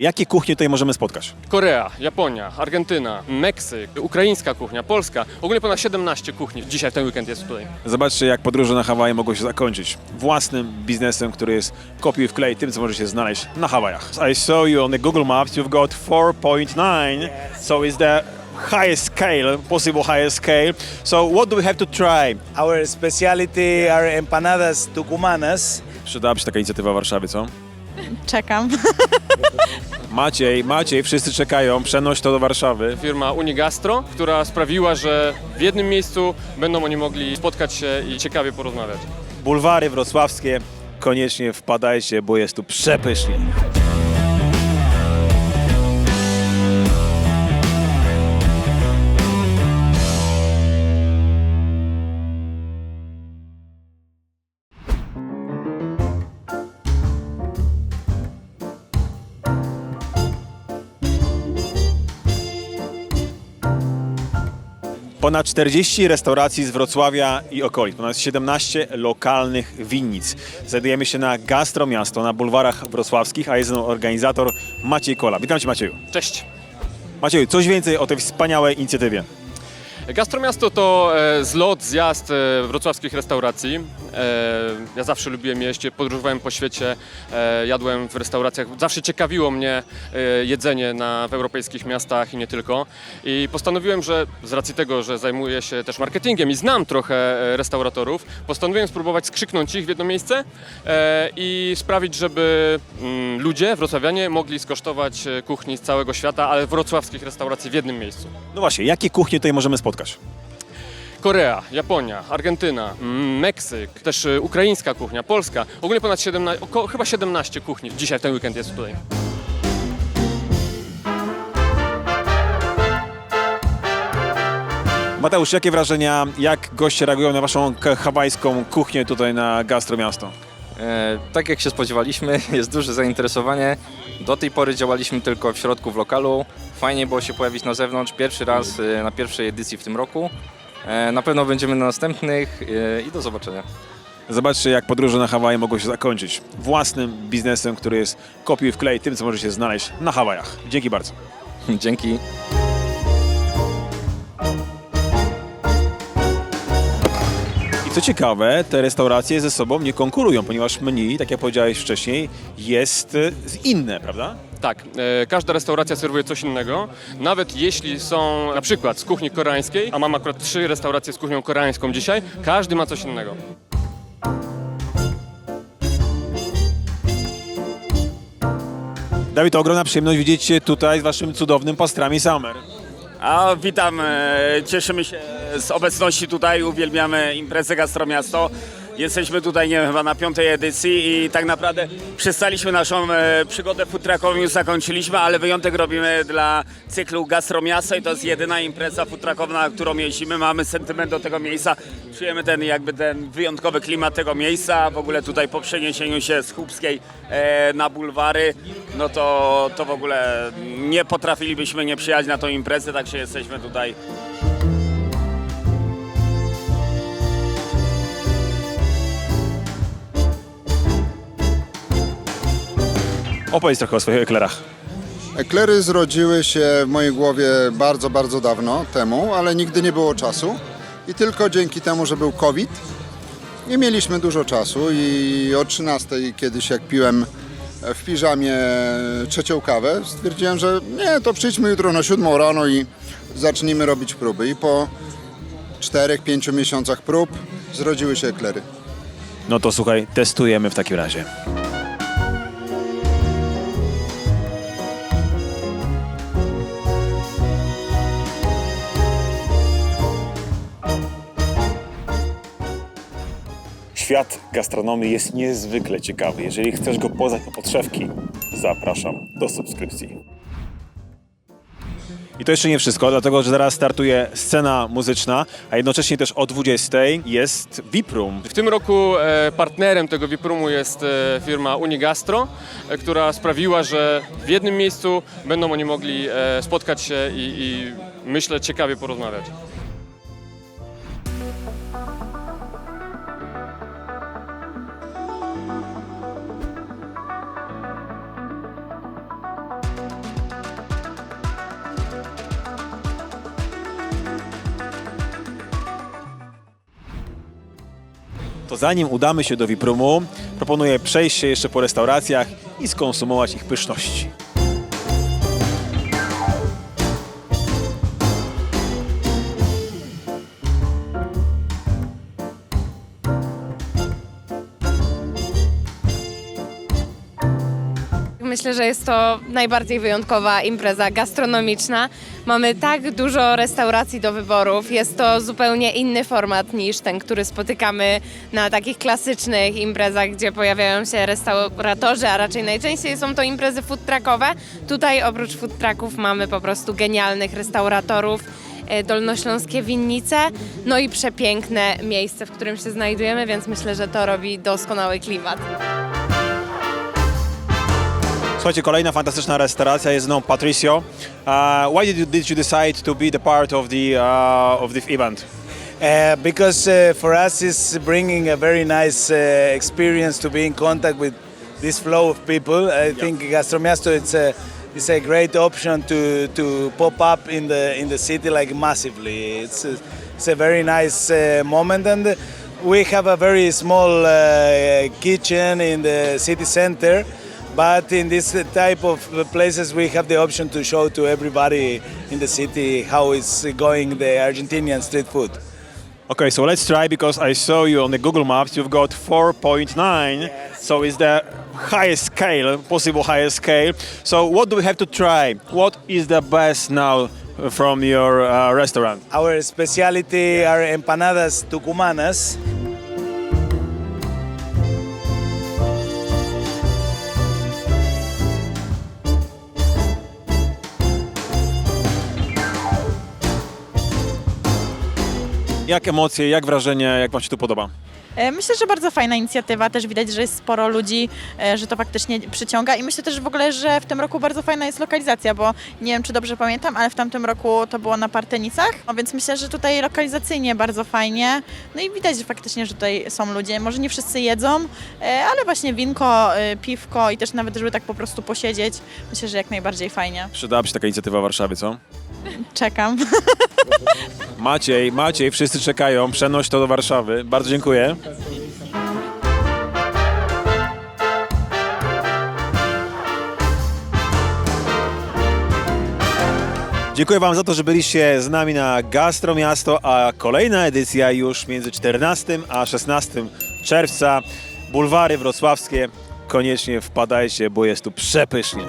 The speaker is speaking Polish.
Jakie kuchnie tutaj możemy spotkać? Korea, Japonia, Argentyna, Meksyk, ukraińska kuchnia, Polska. Ogólnie ponad 17 kuchni dzisiaj w ten weekend jest tutaj. Zobaczcie, jak podróże na Hawaje mogą się zakończyć. Własnym biznesem, który jest kopiuj wklej tym, co możecie znaleźć na Hawajach. I saw you on the Google Maps, you've got 4.9, so it's the highest scale, possible highest scale. So what do we have to try? Our specialty are empanadas tucumanas. Przydałaby się taka inicjatywa w Warszawie, co? Czekam. Maciej, Maciej, wszyscy czekają, przenoś to do Warszawy. Firma Unigastro, która sprawiła, że w jednym miejscu będą oni mogli spotkać się i ciekawie porozmawiać. Bulwary wrocławskie, koniecznie wpadajcie, bo jest tu przepysznie. Ponad 40 restauracji z Wrocławia i okolic, ponad 17 lokalnych winnic. Znajdujemy się na Gastro Miasto, na bulwarach wrocławskich, a jest mną organizator Maciej Kola. Witam Cię Macieju. Cześć! Macieju, coś więcej o tej wspaniałej inicjatywie. Gastromiasto to e, zlot, zjazd e, wrocławskich restauracji. E, ja zawsze lubiłem jeść, podróżowałem po świecie, jadłem w restauracjach. Zawsze ciekawiło mnie jedzenie na, w europejskich miastach i nie tylko. I postanowiłem, że z racji tego, że zajmuję się też marketingiem i znam trochę restauratorów, postanowiłem spróbować skrzyknąć ich w jedno miejsce i sprawić, żeby mm, ludzie, wrocławianie, mogli skosztować kuchni z całego świata, ale wrocławskich restauracji w jednym miejscu. No właśnie, jakie kuchnie tutaj możemy spotkać? Korea, Japonia, Argentyna, mm, Meksyk, też y, ukraińska kuchnia, Polska. Ogólnie ponad 17, około, chyba 17 kuchni dzisiaj w ten weekend jest tutaj. Mateusz, jakie wrażenia, jak goście reagują na Waszą k- hawajską kuchnię tutaj na Gastro Miasto? E, tak jak się spodziewaliśmy, jest duże zainteresowanie. Do tej pory działaliśmy tylko w środku w lokalu. Fajnie było się pojawić na zewnątrz. Pierwszy raz e, na pierwszej edycji w tym roku. E, na pewno będziemy na następnych e, i do zobaczenia. Zobaczcie, jak podróże na Hawaje mogą się zakończyć. Własnym biznesem, który jest kopiuj wklej tym, co możecie znaleźć na Hawajach. Dzięki bardzo. Dzięki. Co ciekawe, te restauracje ze sobą nie konkurują, ponieważ menu, tak jak powiedziałeś wcześniej, jest e, inne, prawda? Tak, e, każda restauracja serwuje coś innego. Nawet jeśli są na przykład z kuchni koreańskiej, a mam akurat trzy restauracje z kuchnią koreańską dzisiaj, każdy ma coś innego. Dawid, to ogromna przyjemność widzieć Cię tutaj z Waszym cudownym pastrami Summer. A witam, e, cieszymy się z obecności tutaj, uwielbiamy imprezę Gastromiasto. Jesteśmy tutaj, nie wiem, chyba na piątej edycji i tak naprawdę przestaliśmy naszą e, przygodę futrakową, już zakończyliśmy, ale wyjątek robimy dla cyklu Gastromiasto i to jest jedyna impreza futrakowa, na którą jeździmy. Mamy sentyment do tego miejsca, czujemy ten jakby ten wyjątkowy klimat tego miejsca. W ogóle tutaj po przeniesieniu się z Chłubskiej e, na bulwary, no to, to w ogóle nie potrafilibyśmy nie przyjechać na tą imprezę, także jesteśmy tutaj Opowiedz trochę o swoich eklerach. Eklery zrodziły się w mojej głowie bardzo, bardzo dawno temu, ale nigdy nie było czasu. I tylko dzięki temu, że był COVID, nie mieliśmy dużo czasu i o 13 kiedyś jak piłem w piżamie trzecią kawę, stwierdziłem, że nie, to przyjdźmy jutro na 7 rano i zacznijmy robić próby. I po 4-5 miesiącach prób zrodziły się eklery. No to słuchaj, testujemy w takim razie. Świat gastronomii jest niezwykle ciekawy. Jeżeli chcesz go poznać po podszewki, zapraszam do subskrypcji. I to jeszcze nie wszystko, dlatego że zaraz startuje scena muzyczna, a jednocześnie też o 20 jest VIP Room. W tym roku e, partnerem tego VIP-roomu jest e, firma Unigastro, e, która sprawiła, że w jednym miejscu będą oni mogli spotkać się i, i myślę ciekawie porozmawiać. Zanim udamy się do Viprumu, proponuję przejść się jeszcze po restauracjach i skonsumować ich pyszności. Myślę, że jest to najbardziej wyjątkowa impreza gastronomiczna. Mamy tak dużo restauracji do wyborów. Jest to zupełnie inny format niż ten, który spotykamy na takich klasycznych imprezach, gdzie pojawiają się restauratorzy, a raczej najczęściej są to imprezy food truckowe. Tutaj oprócz food trucków mamy po prostu genialnych restauratorów. e, Dolnośląskie winnice, no i przepiękne miejsce, w którym się znajdujemy, więc myślę, że to robi doskonały klimat. Słuchajcie, kolejna fantastyczna restauracja jest znowu Patricio. Uh, why did you, did you decide to be the part of the, uh, of this event? Uh, because uh, for us it's bringing a very nice uh, experience to be in contact with this flow of people. I think Gastromiasto it's a it's a great option to to pop up in the in the city like massively. It's a, it's a very nice uh, moment and we have a very small uh, kitchen in the city center. But in this type of places, we have the option to show to everybody in the city how it's going the Argentinian street food. Okay, so let's try because I saw you on the Google Maps. You've got 4.9, so it's the highest scale, possible highest scale. So what do we have to try? What is the best now from your uh, restaurant? Our specialty are empanadas tucumanas. Jak emocje, jak wrażenie, jak wam się tu podoba? E, Myślę, że bardzo fajna inicjatywa, też widać, że jest sporo ludzi, e, że to faktycznie przyciąga i myślę też w ogóle, że w tym roku bardzo fajna jest lokalizacja, bo nie wiem, czy dobrze pamiętam, ale w tamtym roku to było na Partenicach, no więc myślę, że tutaj lokalizacyjnie bardzo fajnie, no i widać że faktycznie, że tutaj są ludzie, może nie wszyscy jedzą, e, ale właśnie winko, piwko i też nawet, żeby tak po prostu posiedzieć, myślę, że jak najbardziej fajnie. Przydałaby się taka inicjatywa w Warszawie, co? Czekam. Maciej, Maciej, wszyscy czekają, przenoś to do Warszawy. Bardzo dziękuję. Dziękuję Wam za to, że byliście z nami na Gastro Miasto, a kolejna edycja już między 14 a 16 czerwca. Bulwary wrocławskie. Koniecznie wpadajcie, bo jest tu przepysznie.